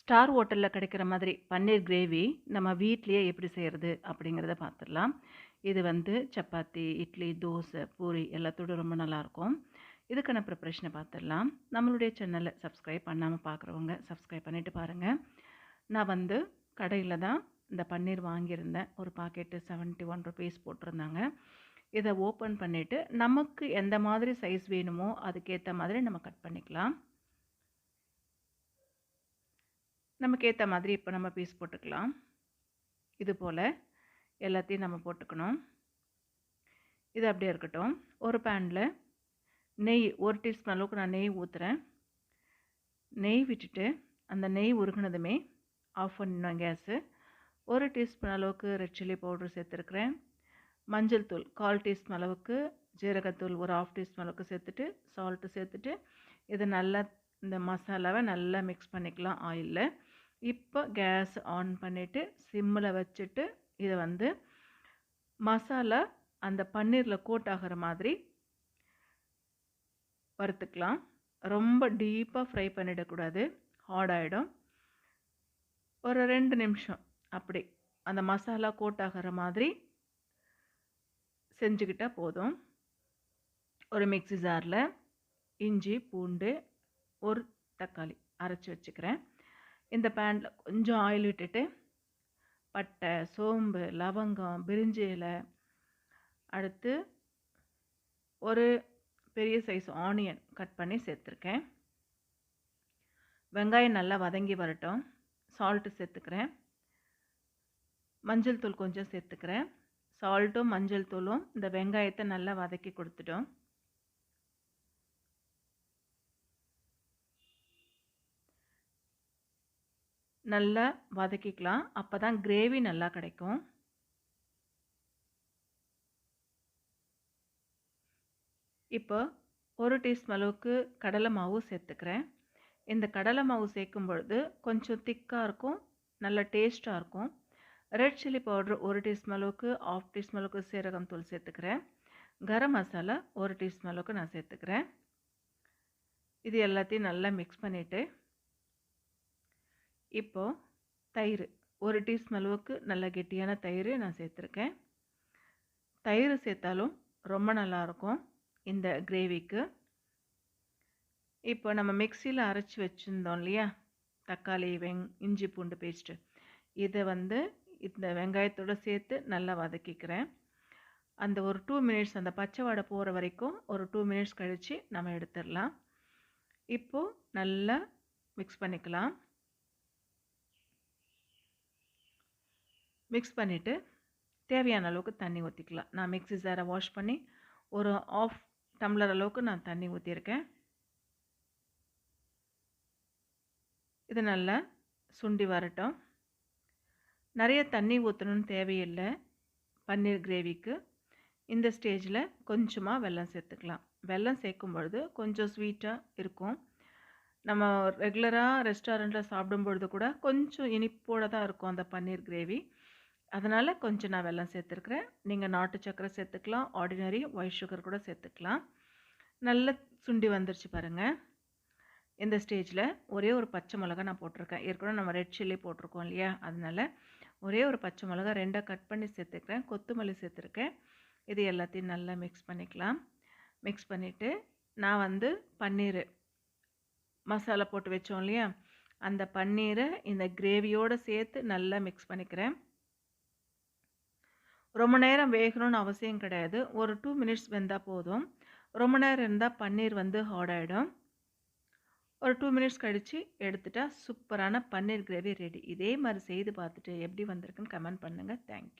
Star ஹோட்டலில் கிடைக்கிற மாதிரி பன்னீர் கிரேவி நம்ம வீட்லேயே எப்படி செய்கிறது அப்படிங்கிறத பார்த்துடலாம் இது வந்து சப்பாத்தி இட்லி தோசை பூரி எல்லாத்தோட ரொம்ப நல்லாயிருக்கும் இதுக்கான ப்ரிப்ரேஷனை பார்த்துடலாம் நம்மளுடைய சேனலை சப்ஸ்கிரைப் பண்ணாமல் பார்க்குறவங்க சப்ஸ்கிரைப் பண்ணிவிட்டு பாருங்கள் நான் வந்து கடையில் தான் இந்த பன்னீர் வாங்கியிருந்தேன். ஒரு பாக்கெட்டு செவன்ட்டி ஒன் ருபீஸ் போட்டிருந்தாங்க. இதை ஓப்பன் பண்ணிவிட்டு நமக்கு எந்த மாதிரி சைஸ் வேணுமோ அதுக்கேற்ற மாதிரி நம்ம கட் பண்ணிக்கலாம். நமக்கு ஏற்ற மாதிரி இப்போ நம்ம பீஸ் போட்டுக்கலாம். இது போல் எல்லாத்தையும் நம்ம போட்டுக்கணும். இது அப்படியே இருக்கட்டும். ஒரு பேனில் நெய் ஒரு டீஸ்பூன் அளவுக்கு நான் நெய் ஊற்றுறேன் நெய் விட்டுட்டு அந்த நெய் உருகுனதுமே ஆஃப் பண்ணிடணும் கேஸு ஒரு டீஸ்பூன் அளவுக்கு ரெட் சில்லி பவுடர் சேர்த்துருக்குறேன். மஞ்சள் தூள் கால் டீஸ்பூன் அளவுக்கு ஜீரகத்தூள் ஒரு ஆஃப் டீஸ்பூன் அளவுக்கு சேர்த்துட்டு சால்ட்டு சேர்த்துட்டு இதை நல்லா இந்த மசாலாவை நல்லா மிக்ஸ் பண்ணிக்கலாம் ஆயிலில் இப்போ கேஸ் ஆன் பண்ணிவிட்டு சிம்மில் வச்சுட்டு இதை வந்து மசாலா அந்த பன்னீரில் கோட் ஆகிற மாதிரி வறுத்துக்கலாம். ரொம்ப டீப்பாக ஃப்ரை பண்ணிடக்கூடாது. ஹார்ட் ஆகிடும் ஒரு ரெண்டு நிமிஷம் அப்படி அந்த மசாலா கோட் ஆகிற மாதிரி செஞ்சுக்கிட்டால் போதும். ஒரு மிக்சி ஜாரில் இஞ்சி பூண்டு ஒரு தக்காளி அரைச்சி வச்சுக்கிறேன். இந்த பேனில் கொஞ்சம் ஆயில் விட்டுட்டு பட்டை சோம்பு லவங்கம் பிரிஞ்சி இலை அடுத்து ஒரு பெரிய சைஸ் ஆனியன் கட் பண்ணி சேர்த்துருக்கேன். வெங்காயம் நல்லா வதங்கி வரட்டும். சால்ட்டு சேர்த்துக்கிறேன். மஞ்சள் தூள் கொஞ்சம் சேர்த்துக்கிறேன். சால்ட்டும் மஞ்சள் தூளும் இந்த வெங்காயத்தை நல்லா வதக்கி கொடுத்துட்டோம். நல்லா வதக்கிக்கலாம். அப்போ தான் கிரேவி நல்லா கிடைக்கும். இப்போ ஒரு டீஸ்பூன் அளவுக்கு கடலை மாவு சேர்த்துக்கிறேன். இந்த கடலை மாவு சேர்க்கும் பொழுது கொஞ்சம் திக்காக இருக்கும் நல்ல டேஸ்ட்டாக இருக்கும். ரெட் சில்லி பவுடர் ஒரு டீஸ்பூன் அளவுக்கு ஆஃப் டீஸ்பூன் அளவுக்கு சீரகம் தூள் சேர்த்துக்கிறேன். கரம் மசாலா ஒரு டீஸ்பூன் அளவுக்கு நான் சேர்த்துக்கிறேன். இது எல்லாத்தையும் நல்லா மிக்ஸ் பண்ணிவிட்டு இப்போது தயிர். ஒரு டீஸ்பூன் அளவுக்கு நல்ல கெட்டியான தயிர் நான் சேர்த்துருக்கேன். தயிர் சேர்த்தாலும் ரொம்ப நல்லாயிருக்கும் இந்த கிரேவிக்கு. இப்போ நம்ம மிக்சியில் அரைச்சி வச்சுருந்தோம் இல்லையா? தக்காளி வெங் இஞ்சி பூண்டு பேஸ்ட்டு. இதை வந்து இந்த வெங்காயத்தோடு சேர்த்து நல்லா வதக்கிக்கிறேன். அந்த ஒரு டூ மினிட்ஸ் அந்த பச்சை வாடை போகிற வரைக்கும் ஒரு டூ மினிட்ஸ் கழித்து நம்ம எடுத்துடலாம். இப்போது நல்லா மிக்ஸ் பண்ணிக்கலாம். மிக்ஸ் பண்ணிவிட்டு தேவையான அளவுக்கு தண்ணி ஊற்றிக்கலாம் நான் மிக்ஸி ஜாரை வாஷ் பண்ணி ஒரு ஆஃப் டம்ளர் அளவுக்கு நான் தண்ணி ஊற்றிருக்கேன் இது நல்லா சுண்டி வரட்டும். நிறைய தண்ணி ஊற்றணும்னு தேவையில்லை. பன்னீர் கிரேவிக்கு. இந்த ஸ்டேஜில் கொஞ்சமாக வெல்லம் சேர்த்துக்கலாம். வெல்லம் சேர்க்கும் பொழுது கொஞ்சம் ஸ்வீட்டாக இருக்கும். நம்ம ரெகுலராக ரெஸ்டாரண்ட்டில் சாப்பிடும் பொழுது கூட கொஞ்சம் இனிப்போடு தான் இருக்கும் அந்த பன்னீர் கிரேவி. அதனால் கொஞ்சம் நான் வெல்லம் சேர்த்துருக்குறேன். நீங்கள் நாட்டு சக்கரை சேர்த்துக்கலாம். ஆர்டினரி ஒயிட் சுகர் கூட சேர்த்துக்கலாம். நல்ல சுண்டி வந்துருச்சு பாருங்கள் இந்த ஸ்டேஜில் ஒரே ஒரு பச்சை மிளகா நான் போட்டிருக்கேன். ஏற்கனவே நம்ம ரெட் சில்லி போட்டிருக்கோம் இல்லையா? அதனால் ஒரே ஒரு பச்சை மிளகா ரெண்டாக கட் பண்ணி சேர்த்துக்கிறேன். கொத்தமல்லி சேர்த்துருக்கேன். இது எல்லாத்தையும் நல்லா மிக்ஸ் பண்ணிக்கலாம். மிக்ஸ் பண்ணிவிட்டு நான் வந்து பன்னீர் மசாலா போட்டு வச்சோம் இல்லையா? அந்த பன்னீரை இந்த கிரேவியோடு சேர்த்து நல்லா மிக்ஸ் பண்ணிக்கிறேன். ரொம்ப நேரம் வேகணும்னு அவசியம் கிடையாது. ஒரு டூ மினிட்ஸ் வெந்தால் போதும். ரொம்ப நேரம் இருந்தால் பன்னீர் வந்து ஹார்ட் ஆகிடும் ஒரு டூ மினிட்ஸ் கழித்து எடுத்துட்டால் சூப்பரான பன்னீர் கிரேவி ரெடி இதே மாதிரி செய்து பார்த்துட்டு எப்படி வந்திருக்குன்னு கமெண்ட் பண்ணுங்கள் தேங்க்யூ